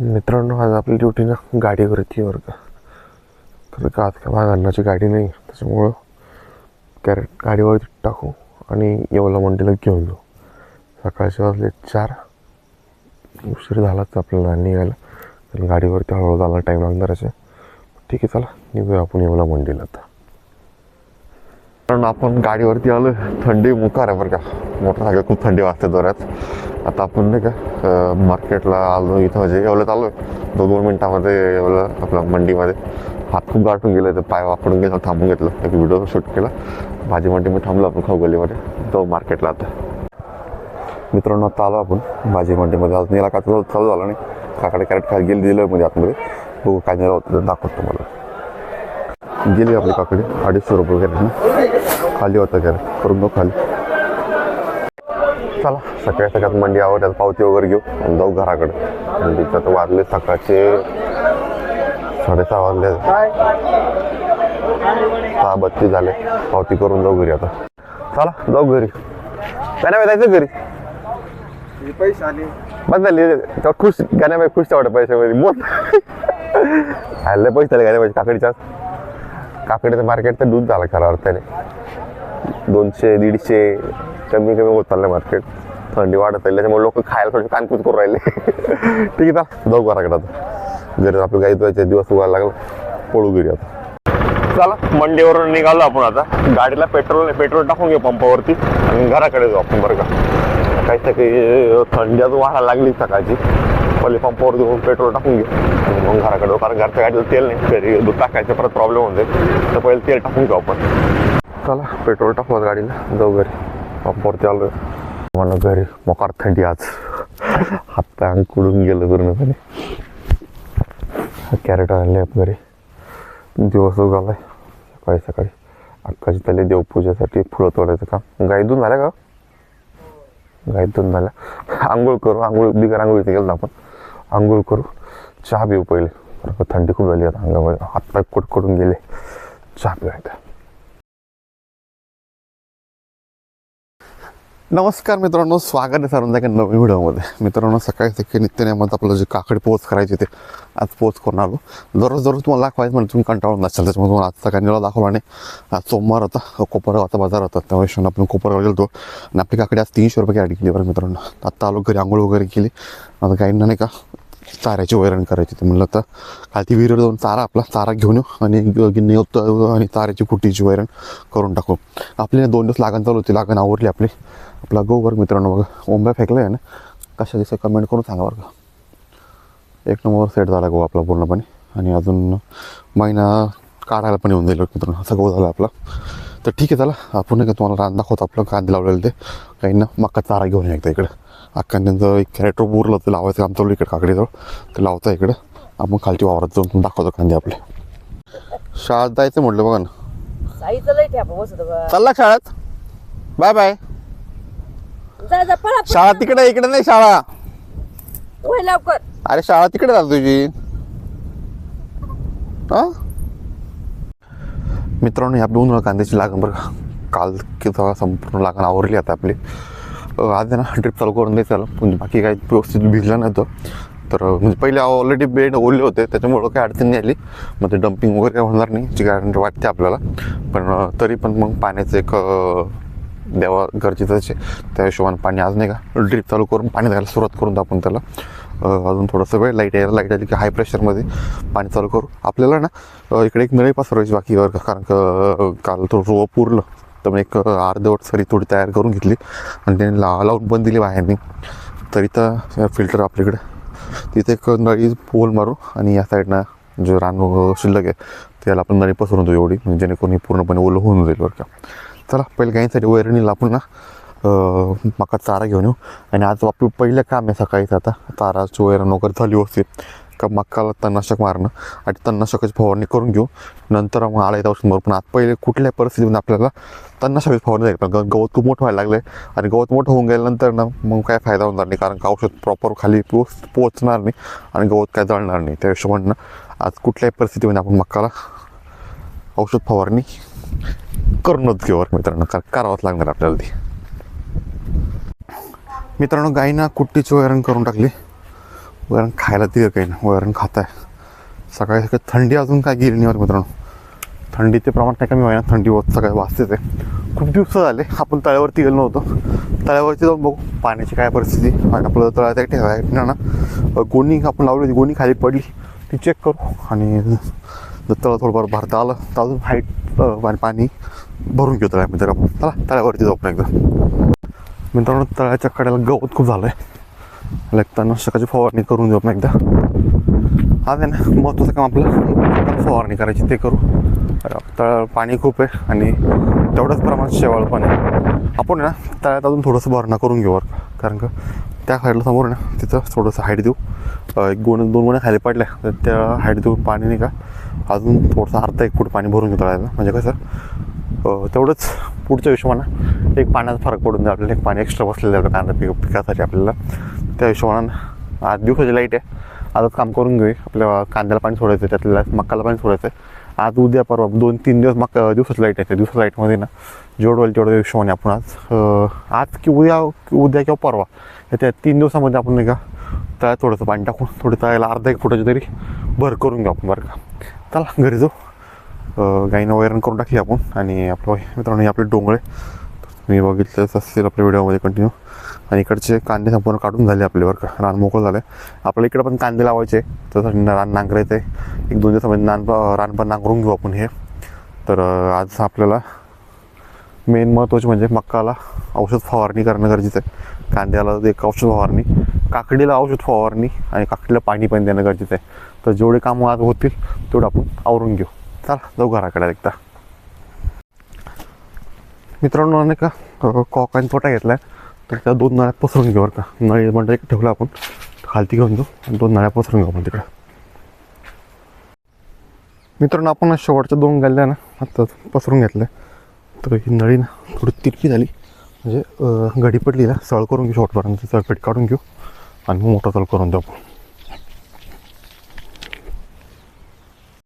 मित्रांनो आज आपली ड्युटी ना गाडीवरती बरं का. तर का आज काय गाडी नाही त्याच्यामुळं कॅरेट गाडीवरती टाकू आणि येवला मंडीला घेऊन जाऊ. सकाळचे वाजले चार. उशीर झालाच आपल्याला निघायला. कारण गाडीवरती हळूहळू झाला टाईम लागणार असे ठीक आहे चला निघूया आपण येवला मंडीला आता. कारण आपण गाडीवरती आलो थंडी मुकार आहे बरं का. मोटरसायकल खूप थंडी वाजते जोरात. आता आपण नाही का मार्केटला आलो इथं म्हणजे एवढं आलो दोन दोन मिनटामध्ये एवढं आपलं मंडीमध्ये. हात खूप गाठून गेले तर पाय वापरून गेला थांबून घेतलं. एक व्हिडिओ शूट केला. भाजी मंडीमध्ये थांबलो आपण खाऊगलीमध्ये तो मार्केटला आता. मित्रांनो आता आलो आपण भाजी मंडीमध्ये. अजून याला काय चालू झाला झालं नाही. काकडे कॅरेट खाली गेली दिलं म्हणजे आतमध्ये. बघू काय नाही होतं दाखवतो मला गेली आपली काकडी. अडीचशे रुपये कॅरेट ना. खाली होतं कॅरेट करून दो खाली. चला सकाळी सकाळी मंडी आवडतात पावती वगैरे घेऊ आणि जाऊ घराकडे. आणि तिथं तर वाजले सकाळचे साडेसहा वाजले. सहा बत्तीस झाले. पावती करून जाऊ घरी आता. चला जाऊ घरी. काय जायचं घरी? पैसे आले बस झाली. तेव्हा खुश गाण्याबाई खुश तेवढ्या पैशामध्ये. बोल. आले पैसे झाले गाण्याबाई काकडीच्या काकडीचं मार्केट तर दूध झालं खरा अर्थाने. दोनशे दीडशे कमी कमी होत चाललं मार्केट थंडी वाढत आहे त्याच्यामुळे लोक खायला थोडे कानकूच करून राहिले. ठीक आहे ना जाऊ घराकडे आता घरी आपलं गाई धुवायचे दिवस उगायला लागला पळू घरी आता. चला मंडेवरून निघालो आपण आता. गाडीला पेट्रोल पेट्रोल टाकून घेऊ पंपावरती आणि घराकडे जाऊ आपण बरं का. काही सकाळी थंडी अजून वाढायला लागली सकाळची. पहिले पंपावर घेऊन पेट्रोल टाकून घेऊ. आणि मग घराकडे जाऊ. कारण घरच्या गाडीला तेल नाही. घरी दूध टाकायचं परत प्रॉब्लेम होऊन जाईल. तर पहिले तेल टाकून घेऊ आपण. चला पेट्रोल टाकू गाडीला. जाऊ घरी. पंपावरती आलो मला घरी मोकार थंडी आज. हात पाय अंग कुडून गेलं पूर्णपणे. कॅरेट आणले घरी. दिवस उगालाय. सकाळी सकाळी. अक्काची त्याला देवपूजेसाठी फुलं तोडायचं काम. गाई दूध झाल्या का? गाई दूध झाल्या. आंघोळ करू आंघोळ बिगर इथे गेलो ना आपण. आंघोळ करू. चहा पिऊ पहिले. थंडी खूप झाली आता अंगामध्ये. हातपाय कुटकुटून गेले. चहा पिवायचा नमस्कार मित्रांनो स्वागत आहे सर्वांचं एका नवीन व्हिडिओमध्ये. मित्रांनो सकाळी सकाळी नित्यनेमात आपलं जे काकडी पोच करायचे ते आज पोच करून आलो. दररोज दररोज तुम्हाला दाखवायचं म्हणजे तुम्ही कंटाळून नसाल त्याच्यामुळे तुम्हाला आज सकाळी निळा दाखवला आणि आज सोमवार होता कोपरगावचा बाजार होता त्या हिशोबाने आपण कोपरगाव गेलो आणि आपली काकडी आज तीनशे रुपये कॅरेट केली बरं मित्रांनो. आत्ता आलो घरी आंघोळ वगैरे केली. आता गाईंना नाही का चाऱ्याची वैरण करायची ते म्हणलं तर. काल ती विहिरीवर जाऊन चारा आपला चारा घेऊन येऊ आणि ग- गिन्नी आणि चाऱ्याची कुटीची वैरण करून टाकू. आपली दोन दिवस लागण चालू होती लागण आवडली आपली. आपला गोवर मित्रांनो बघा ओंब्या फेकला आहे ना कशा दिसं कमेंट करून सांगा बरं का. एक नंबर सेट झाला गो आपला पूर्णपणे. आणि अजून महिना काढायला पण येऊन जाईल मित्रांनो असा गो झाला आपला. तर ठीक आहे चला. आपण का तुम्हाला रान दाखवतो आपलं. कांदे लावलेलं ते. काहींना मक्का चारा घेऊन या एकदा इकडं. अख्खा त्यांचं एक कॅरेक्टर उरलं ते लावायचं काम चालू इकडे काकडीजवळ. ते लावता इकडं. आपण खालची वावरात जाऊन दाखवतो कांदे आपले. शाळेत जायचं म्हटलं बघा ना. चालला शाळेत. Bye bye. शाळा तिकडे इकडे नाही शाळा. लवकर. अरे शाळा तिकडे झाली तुझी हा? मित्रांनो या दोन कांद्याची लागण बरं का. काल किंवा संपूर्ण लागण आवरली आता आपली. आज ना ड्रिप चालू करून द्यायचं त्याला म्हणजे बाकी काही व्यवस्थित भिजलं नव्हतं. तर म्हणजे पहिले ऑलरेडी बेड ओरले होते. त्याच्यामुळं काही अडचण नाही आली. मग ते डम्पिंग वगैरे काही होणार नाही जी गॅरंटी वाटते आपल्याला. पण तरी पण मग पाण्याचं एक द्यावा गरजेचंच आहे. त्या हिशोबाने पाणी आज नाही का ड्रिप चालू करून पाणी द्यायला सुरुवात करून आपण त्याला. अजून थोडंसं वेळ लाइट यायला लाइट आली की हाय प्रेशरमध्ये पाणी चालू करू. आपल्याला ना इकडे एक नळी पसरवायची बाकी कारण काल तो रो पुरलं. तर मग एक अर्धवट सरी थोडी तयार करून घेतली. आणि त्याने ला लावून पण दिली बाहेरनी. तरी तर फिल्टर आपल्याकडे. तिथे एक नळी पोल मारू आणि या साईडनं जो रान शिल्लक आहे त्याला आपण नळी पसरून देऊ एवढी. म्हणजे जेणेकरून पूर्णपणे ओलं होऊन जाईल बरं का. चला पहिले गाईंसाठी वैरणीला आपण ना म्हाका मका चारा घेऊन येऊ. आणि आज आपलं पहिलं काम आहे सकाळीच आता चाराची वैरण वगैरे झाली व्यवस्थित. का मक्काला तणनाशक मारणं आणि तणनाशकाची फवारणी करून घेऊ. नंतर मग आला येतं औषध पण आज पहिले कुठल्या परिस्थितीमध्ये आपल्याला तणनाशकाची फवारणी जाईल पण ग- गवत खूप मोठं व्हायला लागलं आहे आणि गवत मोठं होऊन गेल्यानंतर ना मग काय फायदा होणार नाही. कारण का औषध प्रॉपर खाली पोच पोचणार नाही आणि गवत काय जळणार नाही. त्या हिशोबानं आज कुठल्याही परिस्थितीमध्ये आपण मक्काला औषध फवारणी करूनच घेऊ मित्रांनो. कारण करावंच लागणार आपल्याला ती. मित्रांनो गाईना कुट्टीची वैरण करून टाकली. वैरण खायला दिलं काही ना वैरण खात आहे सकाळी सकाळी थंडी अजून काय गेली नाही मित्रांनो. थंडीचे प्रमाण काय कमी व्हायना थंडी होत सकाळी वाजतेच आहे. खूप दिवस झाले आपण तळ्यावरती गेलो नव्हतो. तळ्यावरती जाऊन बघू पाण्याची काय परिस्थिती. आणि आपलं तळ्यात एक ठेवायला ना. गोणी आपण लावली होती गोणी खाली पडली. ती चेक करू. आणि जर तळं थोडंफार भरता आलं तर अजून हाईट आणि पाणी भरून घेऊ तळ्यामध्ये आपण चला तळ्यावरती जाऊ आपण एकदा. मित्रांनो तळ्याच्या कड्याला गवत खूप झालं आहे लागताना सकाळची फवारणी करून देऊ आपण एकदा. आज आहे ना महत्त्वाचं काम आपलं फवारणी करायची ते करू. तळ पाणी खूप आहे आणि तेवढंच प्रमाणात शेवाळ पण आहे. आपण आहे ना तळ्यात अजून थोडंसं भरणा करून घेऊ कारण का त्या साईडला समोर आहे ना तिथं थोडंसं हाईट देऊ. एक गोण दोन गोण्या खाली पडल्या तर त्या हाईट देऊ पाणी नाही का अजून थोडंसं अर्धा एक फूट पाणी भरून घेऊ तळ्याला. म्हणजे कसं तेवढंच पुढच्या हिशोबानं एक पाण्याचा फरक पडून जाईल. आपल्याला एक पाणी एक्स्ट्रा बसलेलं आहे. आपल्या कांदा पिक पिकासाठी आपल्याला. त्या हिशोबानं आज दिवसाची लाइट आहे. आजच काम करून घेऊ आपल्या कांद्याला पाणी सोडायचं आहे. त्यातल्या मक्काला पाणी सोडायचं आहे. आज उद्या परवा दोन तीन दिवस मग दिवसाची लाइट आहे. त्या दिवसाच्या लाईटमध्ये ना जेवढं होईल तेवढं हिशोबाने आपण आज आज की उद्या उद्या किंवा परवा त्या तीन दिवसामध्ये आपण नाही का तळ्यात थोडंसं पाणी टाकून थोडं तळ्याला अर्धा एक फुटाची तरी भर करून घेऊ आपण बरं का? चला घरी जाऊ. गाईनं वैरण करून टाकली आपण. आणि आपलं मित्रांनो हे आपले डोंगळे मी बघितलंच असेल आपल्या व्हिडिओमध्ये कंटिन्यू आणि इकडचे कांदे संपूर्ण काढून झाले आपल्यावर रान मोकळं झालं आपल्या इकडे पण कांदे लावायचे त्यासाठी रान नांगरायचं आहे एक दोन दिवसामध्ये नान रान पण नांगरून घेऊ आपण हे. तर आज आपल्याला मेन महत्त्वाचे म्हणजे मक्काला औषध फवारणी करणं गरजेचं आहे. कांद्याला एक औषध फवारणी काकडीला औषध फवारणी आणि काकडीला पाणी पण देणं गरजेचं आहे. तर जेवढे कामं आज होतील तेवढं आपण आवरून घेऊ. चला जाऊ घराकडे एकदा. मित्रांनो नाही का कॉक आणि तोटा घेतला आहे तर त्या दोन नळ्या पसरून घेऊ बरं का. नळी म्हणजे एक ठेवलं आपण खालती घेऊन जाऊ आणि दोन नळ्या पसरून घेऊ आपण तिकडं. मित्रांनो आपण शेवटच्या दोन गल्ल्या ना आता पसरून घेतल्या. तर ही नळी ना थोडी तिरकी झाली. म्हणजे अं, घडी पडली ना सळ करून घेऊ शेवटपर्यंत. सळपेट काढून घेऊ आणि मग मोठा सळ करून देऊ आपण.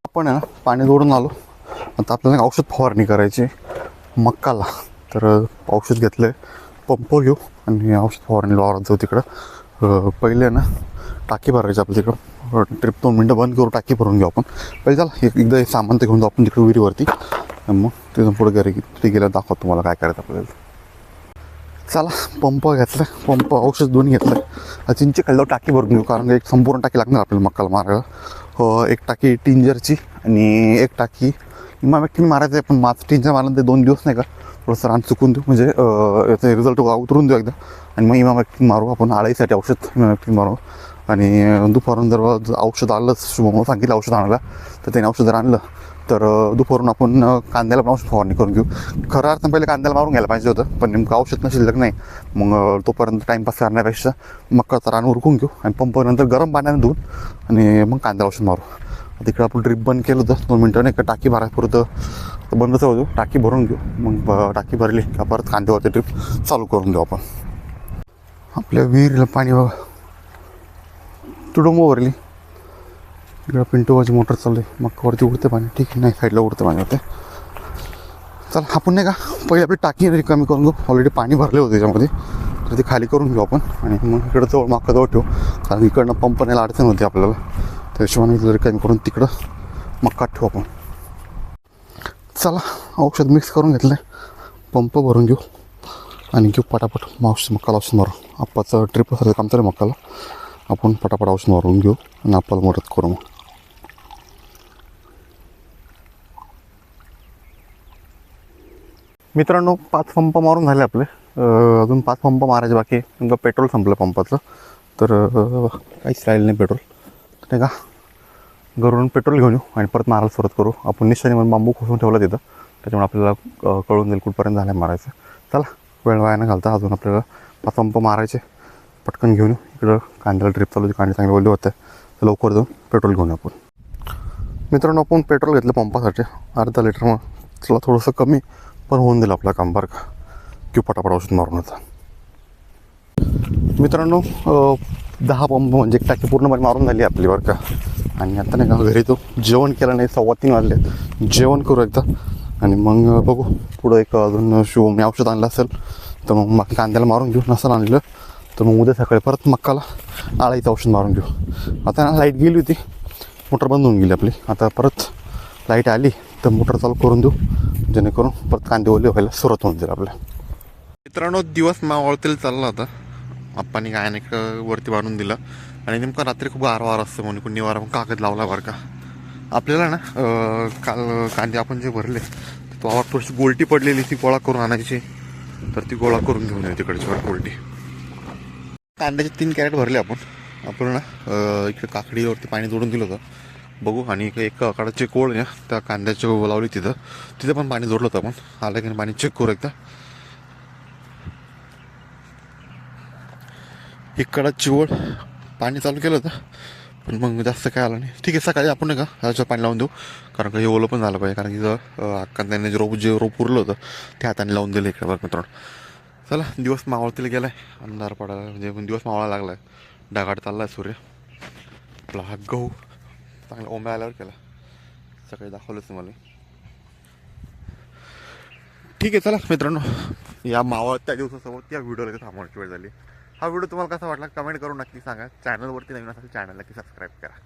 आपण ना पाणी जोडून आलो. आता आपल्याला एक औषध फवारणी करायची मक्काला. तर औषध घेतलं आहे पंप घेऊ आणि औषध फवारणी वावरात जाऊ तिकडं. पहिले ना टाकी भरायची आपल्या तिकडं. ट्रिप दोन मिनटं बंद करू टाकी भरून घेऊ आपण. पहिले चला एक एकदा एक सामान ते घेऊन जाऊ आपण तिकडे विहिरीवरती. मग तिथून पुढे घरी तिथे गेलं दाखवतो तुम्हाला काय करायचं आपल्याला. चला पंप घेतलं. पंप औषध दोन्ही घेतलं. चिंचे खाल्ल्यावर टाकी भरून घेऊ. कारण एक संपूर्ण टाकी लागणार आपल्याला मक्काला मारायला. हो, एक टाकी टिंजरची आणि एक टाकी. इमामॅक्टिन मारायचं आहे पण माझं टिंजर मारलं ते दोन दिवस नाही का थोडंसं रान चुकून देऊ. म्हणजे याचा रिझल्ट उतरून देऊ एकदा. आणि मग इमामॅक्टिन मारू आपण आळाईसाठी औषध इमामॅक्टिन मारू. आणि दुपारून जर औषध आलंच शुभमला सांगितलं औषध आणायला तर त्याने औषध जर आणलं. तर दुपारून आपण कांद्याला पण औषध फवारणी करून घेऊ. खरं अर्थ पहिले कांद्याला मारून घ्यायला पाहिजे होतं पण नेमकं औषध नशिल्लक नाही. मग तोपर्यंत टाईमपास करण्यापेक्षा मक्काचा रान उरकून घेऊ आणि पंपनंतर गरम पाण्याने धुवून आणि मग कांद्याला औषध मारू. तिकडे आपण ड्रिप बंद केलं होतं दोन मिनटं नाही का? टाकी भरायपुरतं तर बंदच होतो टाकी भरून घेऊ. मग ब- टाकी भरली का परत कांद्यावरती ड्रिप चालू करून घेऊ आपण. आपल्या विहिरीला पाणी बघा. तुडंब भरली इकडं पिंटोवाची मोटर चालू आहे. मग वरती उडते पाणी. ठीक आहे. नाही साईडला उडते पाणी. होते चल आपण नाही का पहिले आपली टाकी रिकामी करून घेऊ. ऑलरेडी पाणी भरले होते त्याच्यामध्ये. तर ते खाली करून घेऊ आपण. आणि मग इकडं जवळ माकाजवळ ठेवू. कारण इकडनं पंप नाही अडचण होती आपल्याला. त्या हिशोबाने इथलं रिकामी करून तिकडं मक्का ठेवू आपण. चला औषध मिक्स करून घेतलं पंप भरून घेऊ. आणि घेऊ पटापट. मग औषध मक्काला औषध मारू आप्पाचं ट्रिप असेल काम चालू मक्काला. आपण पटापट औषध मारून घेऊ. आणि आपल्याला मदत करू मग. मित्रांनो पाच पंप मारून झाले आपले. अजून पाच पंप मारायचे बाकी आहे. पेट्रोल संपलं पंपाचं. तर काहीच राहिलं नाही पेट्रोल. नाही का? घरून पेट्रोल घेऊन येऊ आणि परत मारायला सुरुवात करू. आपण निश्चयाने म्हणून बांबू खोसून ठेवला तिथं. त्याच्यामुळे आपल्याला कळून जाईल कुठपर्यंत झालं मारायचं. चला वेळ वाया न घालता अजून आपल्याला पाच पंप मारायचे. पटकन घेऊन येऊ. इकडं कांद्याला ट्रिप चालू होती. कांदे चांगले बोलले होते तर लवकर जाऊन पेट्रोल घेऊन आपण. मित्रांनो आपण पेट्रोल घेतलं पंपासाठी. अर्धा लिटर मग. चला थोडंसं कमी. पण होऊन दिलं आपलं काम बरं का? किंवा पटापट औषध मारून होता मित्रांनो दहा पंप म्हणजे एक टाकी पूर्णपणे मारून झाली आपली बरं का. आणि आता नाही का घरी तो जेवण केलं नाही सव्वा तीन वाजले. जेवण करू एकदा. आणि मग बघू. पुढं एक अजून शिवमने औषध आणलं असेल तर मग मग कांद्याला मारून घेऊ. नसेल आणलं तर मग उद्या सकाळी परत मक्काला आळाईचं औषध मारून घेऊ. आता ना लाइट गेली होती. मोटर बंद होऊन गेली आपली. आता परत लाइट आली. तर मोटर चालू करून देऊ. जेणेकरून परत कांदे ओले व्हायला सुरुवात होऊन जाईल आपल्या. मित्रांनो दिवस मावळतील चालला होता आप्पानी का वरती बांधून दिलं. आणि नेमकं रात्री खूप गार असतं म्हणून निवारा मग कागद लावला बरं का. आपल्याला ना काल कांदे आपण जे भरले तो आवाज थोडीशी गोलटी पडलेली ती गोळा करून आणायची. तर ती गोळा करून घेऊन येऊ तिकडची वर गोलटी. कांद्याचे तीन कॅरेट भरले आपण. आपण ना इकडे काकडीवरती पाणी जोडून दिलं होतं. बघू. आणि एक एक काकडाची कोळ आहे ना त्या कांद्याची लावली तिथं. तिथं पण पाणी जोडलं होतं आपण. आलं की पाणी चेक करू एकदा. इकडं चिवळ पाणी चालू केलं होतं पण मग जास्त काय आलं नाही. ठीक आहे सकाळी आपण नाही का ह्याच्यावर पाणी लावून देऊ. कारण का हे ओलं पण झालं पाहिजे. कारण की जर कांद्याने जे रोप जे रोप उरलं होतं ते हाताने लावून दिलं इकडे बरं मित्रांनो. चला दिवस मावळतील गेलाय. अंधार पडायला म्हणजे पण दिवस मावळा लागलाय. चालला आहे सूर्य. आपला हा गहू. चांगला ओंब्या आल्यावर केला. सकाळी दाखवलंच मला ठीक आहे चला मित्रांनो या मावळत्या दिवसासोबत या व्हिडिओला थांबवण्याची वेळ झाली. हा व्हिडिओ तुम्हाला कसा वाटला कमेंट करून नक्की सांगा. चॅनलवरती नवीन असेल चॅनल नक्की सबस्क्राईब करा.